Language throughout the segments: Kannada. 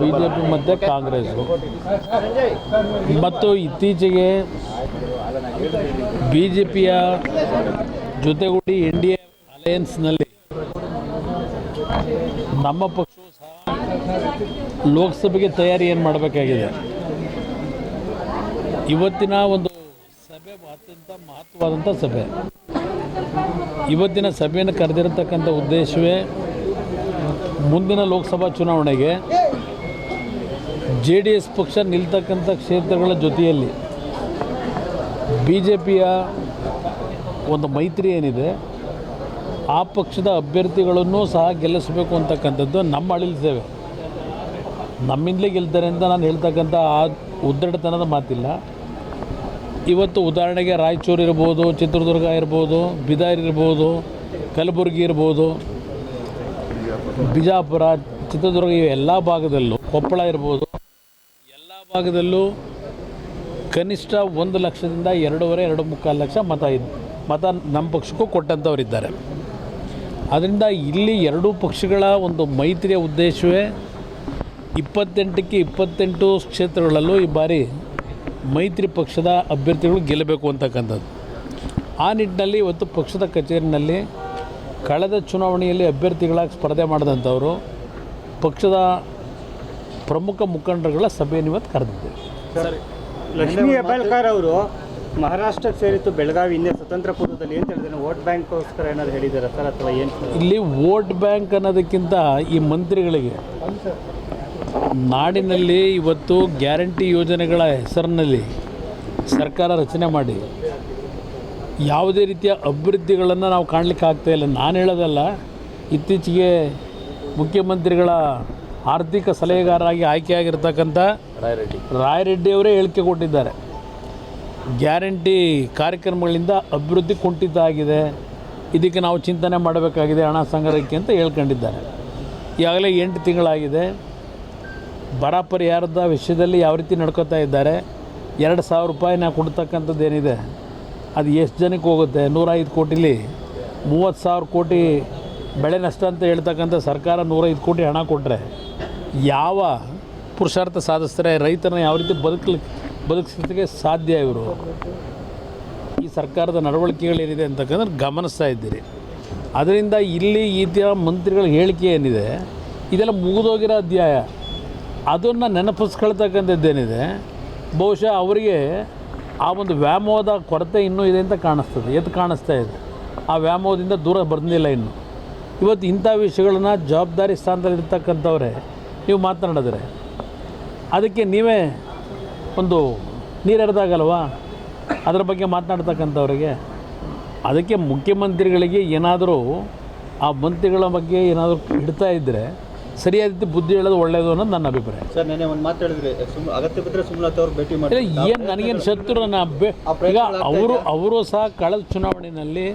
ಬಿ ಜೆ ಪಿ ಮತ್ತು ಕಾಂಗ್ರೆಸ್. ಮತ್ತು ಇತ್ತೀಚೆಗೆ ಬಿ ಜೆ ಪಿಯ ಜೊತೆಗೂಡಿ ಎನ್ ಡಿ ಎ ಅಲಯನ್ಸ್ನಲ್ಲಿ ನಮ್ಮ ಪಕ್ಷವು ಸಹ ಲೋಕಸಭೆಗೆ ತಯಾರಿ ಏನು ಮಾಡಬೇಕಾಗಿದೆ? ಇವತ್ತಿನ ಒಂದು ಸಭೆ ಅತ್ಯಂತ ಮಹತ್ವವಾದಂಥ ಸಭೆ. ಇವತ್ತಿನ ಸಭೆಯನ್ನು ಕರೆದಿರತಕ್ಕಂಥ ಉದ್ದೇಶವೇ ಮುಂದಿನ ಲೋಕಸಭಾ ಚುನಾವಣೆಗೆ ಜೆ ಡಿ ಎಸ್ ಪಕ್ಷ ನಿಲ್ತಕ್ಕಂಥ ಕ್ಷೇತ್ರಗಳ ಜೊತೆಯಲ್ಲಿ ಬಿ ಜೆ ಪಿಯ ಒಂದು ಮೈತ್ರಿ ಏನಿದೆ, ಆ ಪಕ್ಷದ ಅಭ್ಯರ್ಥಿಗಳನ್ನು ಸಹ ಗೆಲ್ಲಿಸಬೇಕು ಅಂತಕ್ಕಂಥದ್ದು ನಮ್ಮ ಅಳಿಲ್ ಸೇವೆ ನಮ್ಮಿಂದಲೇ ಗೆಲ್ತಾರೆ ಅಂತ ನಾನು ಹೇಳ್ತಕ್ಕಂಥ ಆ ಉದ್ದಡತನದ ಮಾತಿಲ್ಲ. ಇವತ್ತು ಉದಾಹರಣೆಗೆ ರಾಯಚೂರು ಇರ್ಬೋದು, ಚಿತ್ರದುರ್ಗ ಇರ್ಬೋದು, ಬಿದಾರ್ ಇರ್ಬೋದು, ಕಲಬುರಗಿ ಇರ್ಬೋದು, ಬಿಜಾಪುರ, ಚಿತ್ರದುರ್ಗ ಇವೆಲ್ಲ ಭಾಗದಲ್ಲೂ ಕೊಪ್ಪಳ ಇರ್ಬೋದು ಭಾಗದಲ್ಲೂ ಕನಿಷ್ಠ ಒಂದು ಲಕ್ಷದಿಂದ ಎರಡೂವರೆ, ಎರಡು ಮುಕ್ಕಾಲು ಲಕ್ಷ ಮತ ಇದೆ, ಮತ ನಮ್ಮ ಪಕ್ಷಕ್ಕೂ ಕೊಟ್ಟಂಥವರಿದ್ದಾರೆ ಅದರಿಂದ ಇಲ್ಲಿ ಎರಡೂ ಪಕ್ಷಗಳ ಒಂದು ಮೈತ್ರಿಯ ಉದ್ದೇಶವೇ ಇಪ್ಪತ್ತೆಂಟಕ್ಕೆ ಇಪ್ಪತ್ತೆಂಟು ಕ್ಷೇತ್ರಗಳಲ್ಲೂ ಈ ಬಾರಿ ಮೈತ್ರಿ ಪಕ್ಷದ ಅಭ್ಯರ್ಥಿಗಳು ಗೆಲ್ಲಬೇಕು ಅಂತಕ್ಕಂಥದ್ದು. ಆ ನಿಟ್ಟಿನಲ್ಲಿ ಇವತ್ತು ಪಕ್ಷದ ಕಚೇರಿನಲ್ಲಿ ಕಳೆದ ಚುನಾವಣೆಯಲ್ಲಿ ಅಭ್ಯರ್ಥಿಗಳಾಗಿ ಸ್ಪರ್ಧೆ ಮಾಡಿದಂಥವರು, ಪಕ್ಷದ ಪ್ರಮುಖ ಮುಖಂಡರುಗಳ ಸಭೆಯನ್ನು ಇವತ್ತು ಕರೆದಿದ್ದೇವೆ ಲಕ್ಷ್ಮೀ ಹೆಬ್ಬಾಳ್ಕರ್ ಅವರು ಮಹಾರಾಷ್ಟ್ರಕ್ಕೆ ಸೇರಿತ್ತು ಬೆಳಗಾವಿ ಹಿಂದೆ ಸ್ವತಂತ್ರ ಪೂರ್ವದಲ್ಲಿ ಏನು ಹೇಳಿದ್ರೆ. ವೋಟ್ ಬ್ಯಾಂಕ್ಗೋಸ್ಕರ ಏನಾದ್ರು ಹೇಳಿದ್ದಾರೆ ಸರ್ ಅಥವಾ ಏನು ಇಲ್ಲಿ ವೋಟ್ ಬ್ಯಾಂಕ್ ಅನ್ನೋದಕ್ಕಿಂತ ಈ ಮಂತ್ರಿಗಳಿಗೆ ನಾಡಿನಲ್ಲಿ ಇವತ್ತು ಗ್ಯಾರಂಟಿ ಯೋಜನೆಗಳ ಹೆಸರಿನಲ್ಲಿ ಸರ್ಕಾರ ರಚನೆ ಮಾಡಿ ಯಾವುದೇ ರೀತಿಯ ಅಭಿವೃದ್ಧಿಗಳನ್ನು ನಾವು ಕಾಣಲಿಕ್ಕೆ ಆಗ್ತಾ ಇಲ್ಲ. ನಾನು ಹೇಳೋದಲ್ಲ ಇತ್ತೀಚೆಗೆ ಮುಖ್ಯಮಂತ್ರಿಗಳ ಆರ್ಥಿಕ ಸಲಹೆಗಾರರಾಗಿ ಆಯ್ಕೆಯಾಗಿರ್ತಕ್ಕಂಥ ರಾಯರೆಡ್ಡಿ. ರಾಯರೆಡ್ಡಿಯವರೇ ಹೇಳಿಕೆ ಕೊಟ್ಟಿದ್ದಾರೆ. ಗ್ಯಾರಂಟಿ ಕಾರ್ಯಕ್ರಮಗಳಿಂದ ಅಭಿವೃದ್ಧಿ ಕುಂಠಿತ ಆಗಿದೆ ಇದಕ್ಕೆ ನಾವು ಚಿಂತನೆ ಮಾಡಬೇಕಾಗಿದೆ ಹಣ ಸಂಗ್ರಹಕ್ಕೆ ಅಂತ ಹೇಳ್ಕೊಂಡಿದ್ದಾರೆ. ಈಗಾಗಲೇ ಎಂಟು ತಿಂಗಳಾಗಿದೆ. ಬರ ಪರಿಹಾರದ ವಿಷಯದಲ್ಲಿ ಯಾವ ರೀತಿ ನಡ್ಕೋತಾ ಇದ್ದಾರೆ? ಎರಡು ಸಾವಿರ ರೂಪಾಯಿ ನಾವು ಕೊಡ್ತಕ್ಕಂಥದ್ದು ಏನಿದೆ? ಅದು ಎಷ್ಟು ಜನಕ್ಕೆ ಹೋಗುತ್ತೆ? ನೂರೈದು ಕೋಟಿಲಿ ಮೂವತ್ತು ಸಾವಿರ ಕೋಟಿ ಬೆಳೆ ನಷ್ಟ ಅಂತ ಹೇಳ್ತಕ್ಕಂಥ ಸರ್ಕಾರ ನೂರೈದು ಕೋಟಿ ಹಣ ಕೊಟ್ಟರೆ ಯಾವ ಪುರುಷಾರ್ಥ ಸಾಧಿಸ್ತಾರೆ, ರೈತರನ್ನ ಯಾವ ರೀತಿ ಬದುಕಲಿಕ್ಕೆ ಬದುಕಿಸಲಿಕ್ಕೆ ಸಾಧ್ಯ ಇವರು? ಈ ಸರ್ಕಾರದ ನಡವಳಿಕೆಗಳೇನಿದೆ ಅಂತಕ್ಕಂದ್ರೆ ಗಮನಿಸ್ತಾ ಇದ್ದೀರಿ. ಅದರಿಂದ ಇಲ್ಲಿ ಈ ಥರ ಮಂತ್ರಿಗಳ ಹೇಳಿಕೆ ಏನಿದೆ, ಇದೆಲ್ಲ ಮುಗಿದೋಗಿರೋ ಅಧ್ಯಾಯ. ಅದನ್ನು ನೆನಪಿಸ್ಕೊಳ್ತಕ್ಕಂಥದ್ದೇನಿದೆ, ಬಹುಶಃ ಅವರಿಗೆ ಆ ಒಂದು ವ್ಯಾಮೋಹದ ಕೊರತೆ ಇನ್ನೂ ಇದೆ ಅಂತ ಕಾಣಿಸ್ತದೆ. ಎದ್ದು ಕಾಣಿಸ್ತಾ ಇದೆ. ಆ ವ್ಯಾಮೋಹದಿಂದ ದೂರ ಬಂದಿಲ್ಲ ಇನ್ನು. ಇವತ್ತು ಇಂಥ ವಿಷಯಗಳನ್ನ ಜವಾಬ್ದಾರಿ ಸ್ಥಾನದಲ್ಲಿ ಇರ್ತಕ್ಕಂಥವ್ರೆ ನೀವು ಮಾತನಾಡಿದ್ರೆ. ಅದಕ್ಕೆ ನೀವೇ ಒಂದು ನೀರೆರೆದಾಗಲ್ವಾ ಅದರ ಬಗ್ಗೆ ಮಾತನಾಡ್ತಕ್ಕಂಥವ್ರಿಗೆ. ಅದಕ್ಕೆ ಮುಖ್ಯಮಂತ್ರಿಗಳಿಗೆ ಏನಾದರೂ ಆ ಮಂತ್ರಿಗಳ ಬಗ್ಗೆ ಏನಾದರೂ ಇಡ್ತಾ ಇದ್ದರೆ ಸರಿಯಾದ ರೀತಿ ಬುದ್ಧಿ ಹೇಳೋದು ಒಳ್ಳೆಯದು ಅನ್ನೋದು ನನ್ನ ಅಭಿಪ್ರಾಯ. ಸರ್ ನೆನೆ ಒಂದು ಮಾತು ಹೇಳಿದ್ರೆ ಅಗತ್ಯ ಬಿದ್ದರೆ ಸುಮಲತಾ ಅವ್ರು ಭೇಟಿ ಮಾಡಿ ಏನು ನನಗೇನು ಶತ್ರು ನನ್ನ ಈಗ ಅವರು ಅವರು ಸಹ ಕಳೆದ ಚುನಾವಣೆಯಲ್ಲಿ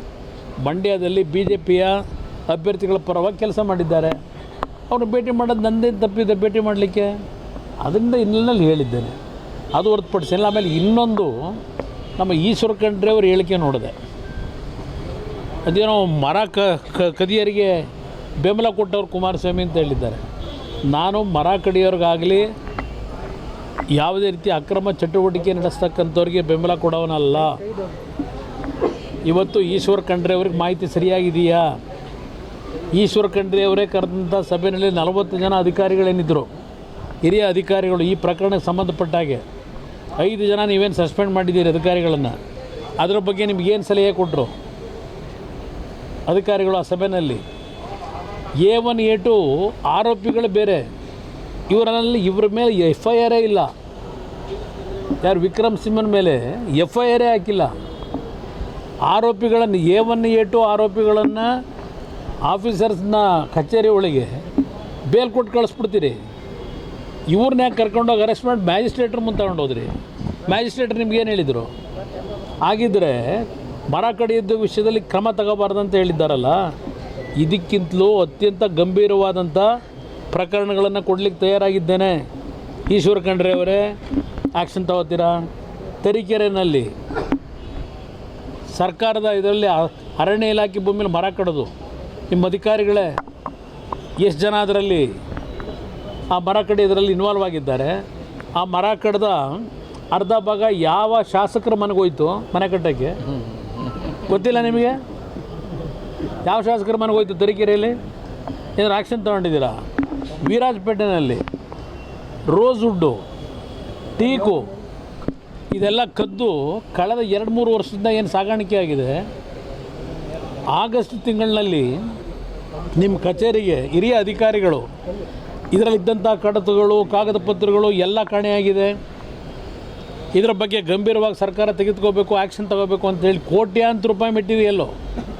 ಮಂಡ್ಯದಲ್ಲಿ ಬಿ ಜೆ ಪಿಯ ಅಭ್ಯರ್ಥಿಗಳ ಪರವಾಗಿ ಕೆಲಸ ಮಾಡಿದ್ದಾರೆ. ಅವ್ರನ್ನ ಭೇಟಿ ಮಾಡೋದು ನಂದೇನು ತಪ್ಪಿದೆ, ಭೇಟಿ ಮಾಡಲಿಕ್ಕೆ. ಅದರಿಂದ ಇನ್ನಲ್ಲಿ ಹೇಳಿದ್ದೇನೆ. ಅದು ಹೊರತುಪಡಿಸಿಲ್ಲ ಆಮೇಲೆ ಇನ್ನೊಂದು ನಮ್ಮ ಈಶ್ವರ ಖಂಡ್ರೆ ಅವ್ರ ಹೇಳಿಕೆ ನೋಡಿದೆ. ಅದೇನೋ ಮರ ಕ, ಕ- ಕದಿಯರಿಗೆ ಬೆಂಬಲ ಕೊಟ್ಟವ್ರು ಕುಮಾರಸ್ವಾಮಿ ಅಂತ ಹೇಳಿದ್ದಾರೆ. ನಾನು ಮರ ಕಡಿಯೋರಿಗಾಗಲಿ ಯಾವುದೇ ರೀತಿ ಅಕ್ರಮ ಚಟುವಟಿಕೆ ನಡೆಸ್ತಕ್ಕಂಥವ್ರಿಗೆ ಬೆಂಬಲ ಕೊಡೋವನಲ್ಲ ಇವತ್ತು ಈಶ್ವರ್ ಖಂಡ್ರೆ ಅವ್ರಿಗೆ ಮಾಹಿತಿ ಸರಿಯಾಗಿದೆಯಾ? ಈಶ್ವರ್ ಖಂಡ್ರೆ ಅವರೇ ಕರೆದಂಥ ಸಭೆಯಲ್ಲಿ ನಲವತ್ತು ಜನ ಅಧಿಕಾರಿಗಳೇನಿದ್ದರು ಹಿರಿಯ ಅಧಿಕಾರಿಗಳು ಈ ಪ್ರಕರಣಕ್ಕೆ ಸಂಬಂಧಪಟ್ಟ ಹಾಗೆ. ಐದು ಜನ ನೀವೇನು ಸಸ್ಪೆಂಡ್ ಮಾಡಿದ್ದೀರಿ ಅಧಿಕಾರಿಗಳನ್ನು? ಅದರ ಬಗ್ಗೆ ನಿಮಗೇನು ಸಲಹೆ ಕೊಟ್ಟರು ಅಧಿಕಾರಿಗಳು ಆ ಸಭೆಯಲ್ಲಿ. ಎ ಒನ್, ಎ ಟು ಆರೋಪಿಗಳು ಬೇರೆ. ಇವರಲ್ಲಿ ಇವರ ಮೇಲೆ ಎಫ್ ಐ ಆರೇ ಇಲ್ಲ. ಯಾರು ವಿಕ್ರಮ್ ಸಿಂಹನ ಮೇಲೆ ಎಫ್ ಐ ಆರೇ ಹಾಕಿಲ್ಲ. ಆರೋಪಿಗಳನ್ನು ಎ ಒನ್, ಎ ಟು ಆರೋಪಿಗಳನ್ನು ಆಫೀಸರ್ಸ್ನ ಕಚೇರಿ ಒಳಗೆ ಬೇಲ್ ಕೊಟ್ಟು ಕಳಿಸ್ಬಿಡ್ತೀರಿ. ಇವ್ರನ್ನ ಯಾಕೆ ಕರ್ಕೊಂಡೋಗಿ ಅರೆಸ್ಟ್ ಮಾಡಿ ಮ್ಯಾಜಿಸ್ಟ್ರೇಟ್ರ್ ಮುಂದೆ ತಗೊಂಡು ಹೋದ್ರಿ ಮ್ಯಾಜಿಸ್ಟ್ರೇಟ್ರ್ ನಿಮ್ಗೆ ಏನು ಹೇಳಿದರು? ಆಗಿದ್ದರೆ ಮರ ಕಡಿಯದ ವಿಷಯದಲ್ಲಿ ಕ್ರಮ ತಗೋಬಾರ್ದಂತ ಹೇಳಿದ್ದಾರಲ್ಲ, ಇದಕ್ಕಿಂತಲೂ ಅತ್ಯಂತ ಗಂಭೀರವಾದಂಥ ಪ್ರಕರಣಗಳನ್ನು ಕೊಡ್ಲಿಕ್ಕೆ ತಯಾರಾಗಿದ್ದೇನೆ. ಈಶ್ವರ ಖಂಡ್ರೆ ಅವರೇ ಆ್ಯಕ್ಷನ್ ತಗೋತೀರಾ? ತರೀಕೆರೆನಲ್ಲಿ ಸರ್ಕಾರದ ಇದರಲ್ಲಿ ಅರಣ್ಯ ಇಲಾಖೆ ಭೂಮಿಲಿ ಮರ ಕಡೋದು. ನಿಮ್ಮ ಅಧಿಕಾರಿಗಳೇ, ಎಷ್ಟು ಜನ ಅದರಲ್ಲಿ, ಆ ಮರ ಕಡೆ ಇದರಲ್ಲಿ ಇನ್ವಾಲ್ವ್ ಆಗಿದ್ದಾರೆ? ಆ ಮರ ಕಡ್ದ ಅರ್ಧ ಭಾಗ ಯಾವ ಶಾಸಕರ ಮನೆಗೋಯ್ತು ಮನೆ ಕಟ್ಟೋಕ್ಕೆ? ಗೊತ್ತಿಲ್ಲ ನಿಮಗೆ? ಯಾವ ಶಾಸಕರ ಮನೆಗೆ ಹೋಯ್ತು ತರೀಕೆರೆಯಲ್ಲಿ? ಏನಾದ್ರು ಆ್ಯಕ್ಷನ್ ತೊಗೊಂಡಿದ್ದೀರಾ? ವೀರಾಜಪೇಟೆನಲ್ಲಿ ರೋಸ್ ವುಡ್ಡು ಟೀಕು, ಇದೆಲ್ಲ ಕದ್ದು ಕಳೆದ ಎರಡು ಮೂರು ವರ್ಷದಿಂದ ಏನು ಸಾಗಾಣಿಕೆ ಆಗಿದೆ? ಆಗಸ್ಟ್ ತಿಂಗಳಿನಲ್ಲಿ ನಿಮ್ಮ ಕಚೇರಿಗೆ ಹಿರಿಯ ಅಧಿಕಾರಿಗಳು, ಇದರಲ್ಲಿದ್ದಂಥ ಕಡತಗಳು, ಕಾಗದ ಪತ್ರಗಳು ಎಲ್ಲ ಕಾಣೆಯಾಗಿದೆ. ಇದರ ಬಗ್ಗೆ ಗಂಭೀರವಾಗಿ ಸರ್ಕಾರ ತೆಗೆದುಕೋಬೇಕು ಆ್ಯಕ್ಷನ್ ತಗೋಬೇಕು ಅಂತೇಳಿ ಕೋಟ್ಯಾಂತರ ರೂಪಾಯಿ ಮೆಟೀರಿಯಲ್ಲು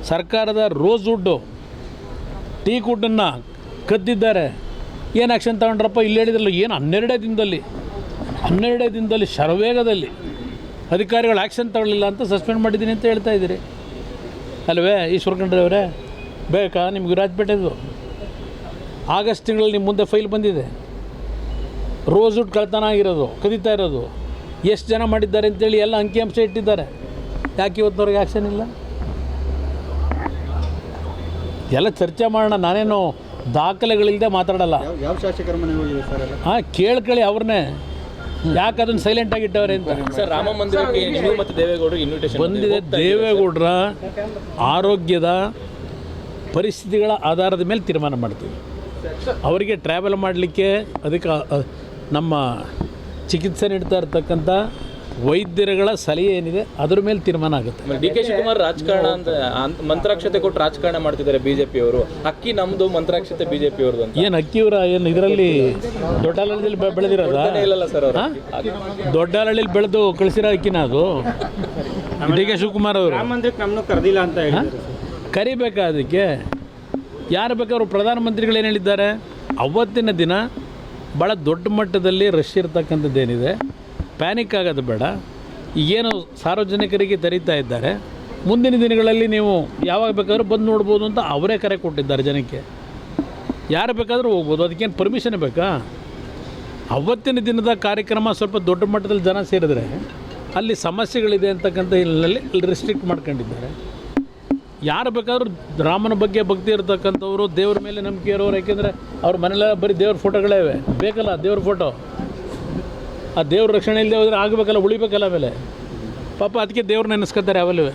ಸರ್ಕಾರದ ರೋಸ್ ವುಡ್ಡು ಟೀ ವುಡ್ಡನ್ನು ಕದ್ದಿದ್ದಾರೆ. ಏನು ಆ್ಯಕ್ಷನ್ ತಗೊಂಡ್ರಪ್ಪ? ಇಲ್ಲಿ ಹೇಳಿದ್ರಲ್ಲ, ಏನು ಹನ್ನೆರಡೇ ದಿನದಲ್ಲಿ ಹನ್ನೆರಡೇ ದಿನದಲ್ಲಿ ಶರವೇಗದಲ್ಲಿ ಅಧಿಕಾರಿಗಳು ಆ್ಯಕ್ಷನ್ ತಗೊಳ್ಳಿಲ್ಲ ಅಂತ ಸಸ್ಪೆಂಡ್ ಮಾಡಿದ್ದೀನಿ ಅಂತ ಹೇಳ್ತಾ ಇದ್ದೀರಿ. ಅಲ್ವೇ ಈಶ್ವರ ಖಂಡ್ರೆ ಅವರೇ ಬೇಕಾ? ನಿಮ್ಗೆ ರಾಜಪೇಟೆದು ಆಗಸ್ಟ್ ತಿಂಗಳಲ್ಲಿ ನಿಮ್ಮ ಮುಂದೆ ಫೈಲ್ ಬಂದಿದೆ. ರೋಸ್ ಉಡ್ ಕಳ್ತನ ಆಗಿರೋದು ಕದೀತಾ ಇರೋದು. ಎಷ್ಟು ಜನ ಮಾಡಿದ್ದಾರೆ ಅಂತೇಳಿ ಎಲ್ಲ ಅಂಕಿಅಂಶ ಇಟ್ಟಿದ್ದಾರೆ. ಯಾಕೆ ಇವತ್ತಿನವ್ರಿಗೆ ಆ್ಯಕ್ಷನ್ ಇಲ್ಲ? ಎಲ್ಲ ಚರ್ಚೆ ಮಾಡೋಣ ನಾನೇನು ದಾಖಲೆಗಳಿಲ್ಲದೆ ಮಾತಾಡಲ್ಲ. ಯಾವ ಶಾಸಕರ ಮನೆ ಹೋಗಿದೆ ಸರ್ ಹಾಂ ಕೇಳ್ಕೊಳ್ಳಿ ಅವ್ರನ್ನೇ. ಯಾಕೆ ಸೈಲೆಂಟ್ ಆಗಿ ಇಟ್ಟವ್ರೆ ಅಂತ? ಸರ್ ರಾಮ ಮಂದಿರಕ್ಕೆ ನೀವು ಮತ್ತು ದೇವೇಗೌಡರು ಇನ್ವಿಟೇಷನ್ ಬಂದಿದೆ ದೇವೇಗೌಡರ ಆರೋಗ್ಯದ ಪರಿಸ್ಥಿತಿಗಳ ಆಧಾರದ ಮೇಲೆ ತೀರ್ಮಾನ ಮಾಡ್ತೀವಿ. ಅವರಿಗೆ ಟ್ರಾವೆಲ್ ಮಾಡಲಿಕ್ಕೆ ಅದಕ್ಕೆ ನಮ್ಮ ಚಿಕಿತ್ಸೆ ನೀಡ್ತಾ ಇರ್ತಕ್ಕಂಥ ವೈದ್ಯರುಗಳ ಸಲಹೆ ಏನಿದೆ ಅದ್ರ ಮೇಲೆ ತೀರ್ಮಾನ ಆಗುತ್ತೆ. ಡಿ ಕೆ ಶಿವಕುಮಾರ್ ರಾಜಕಾರಣ ಅಂತ ಅಂತ ಮಂತ್ರಾಕ್ಷತೆ ಕೊಟ್ಟು ರಾಜಕಾರಣ ಮಾಡ್ತಿದ್ದಾರೆ ಬಿಜೆಪಿ ಅವರು. ಅಕ್ಕಿ ನಮ್ದು ಮಂತ್ರಾಕ್ಷತೆ ಬಿಜೆಪಿ ಅವ್ರದ್ದು ಅಂತ. ಏನು ಅಕ್ಕಿಯವರ ಏನು ಇದರಲ್ಲಿ ದೊಡ್ಡಾಲಹಳ್ಳಿಯಲ್ಲಿ ಬೆ- ಬೆಳೆದಿರೋದಾ? ಇಲ್ಲಲ್ಲ ಸರ್ ಅವರು. ದೊಡ್ಡಾಲಹಳ್ಳಿಯಲ್ಲಿ ಬೆಳೆದು ಕಳಿಸಿರೋ ಅಕ್ಕಿನ ಅದು? ಡಿ ಕೆ ಶಿವಕುಮಾರ್ ಅವರು? ಮಂದಿರಕ್ಕೆ ನಮ್ಮನ್ನು ಕರೆದಿಲ್ಲ ಅಂತ ಹೇಳಿದ್ರು ಕರಿಬೇಕಾ ಅದಕ್ಕೆ? ಯಾರು ಬೇಕಾದ್ರು ಪ್ರಧಾನಮಂತ್ರಿಗಳು ಏನು ಹೇಳಿದ್ದಾರೆ? ಅವತ್ತಿನ ದಿನ ಭಾಳ ದೊಡ್ಡ ಮಟ್ಟದಲ್ಲಿ ರಶ್ ಇರ್ತಕ್ಕಂಥದ್ದೇನಿದೆ ಪ್ಯಾನಿಕ್ ಆಗೋದು ಬೇಡ. ಈಗೇನು ಸಾರ್ವಜನಿಕರಿಗೆ ತರಿತಾ ಇದ್ದಾರೆ. ಮುಂದಿನ ದಿನಗಳಲ್ಲಿ ನೀವು ಯಾವಾಗ ಬೇಕಾದರೂ ಬಂದು ನೋಡ್ಬೋದು ಅಂತ ಅವರೇ ಕರೆ ಕೊಟ್ಟಿದ್ದಾರೆ ಜನಕ್ಕೆ. ಯಾರು ಬೇಕಾದರೂ ಹೋಗ್ಬೋದು, ಅದಕ್ಕೇನು ಪರ್ಮಿಷನ್ ಬೇಕಾ? ಅವತ್ತಿನ ದಿನದ ಕಾರ್ಯಕ್ರಮ ಸ್ವಲ್ಪ ದೊಡ್ಡ ಮಟ್ಟದಲ್ಲಿ ಜನ ಸೇರಿದ್ರೆ ಅಲ್ಲಿ ಸಮಸ್ಯೆಗಳಿದೆ ಅಂತಕ್ಕಂಥ ಹಿನ್ನೆಲೆಯಲ್ಲಿ ರಿಸ್ಟ್ರಿಕ್ಟ್ ಮಾಡ್ಕೊಂಡಿದ್ದಾರೆ. ಯಾರು ಬೇಕಾದರೂ ರಾಮನ ಬಗ್ಗೆ ಭಕ್ತಿ ಇರತಕ್ಕಂಥವ್ರು ದೇವ್ರ ಮೇಲೆ ನಂಬಿಕೆ ಇರೋರು, ಯಾಕೆಂದರೆ ಅವ್ರ ಮನೆಯಲ್ಲ ಬರೀ ದೇವ್ರ ಫೋಟೋಗಳೇ ಇವೆ. ಬೇಕಲ್ಲ ದೇವ್ರ ಫೋಟೋ ಆ ದೇವ್ರ ರಕ್ಷಣೆ ಇಲ್ಲದೆ ಹೋದ್ರೆ ಆಗಬೇಕಲ್ಲ ಉಳಿಬೇಕಲ್ಲ ಆಮೇಲೆ ಪಾಪ ಅದಕ್ಕೆ ದೇವ್ರು ನೆನೆಸ್ಕೊತಾರೆ ಯಾವಲ್ಲೂ.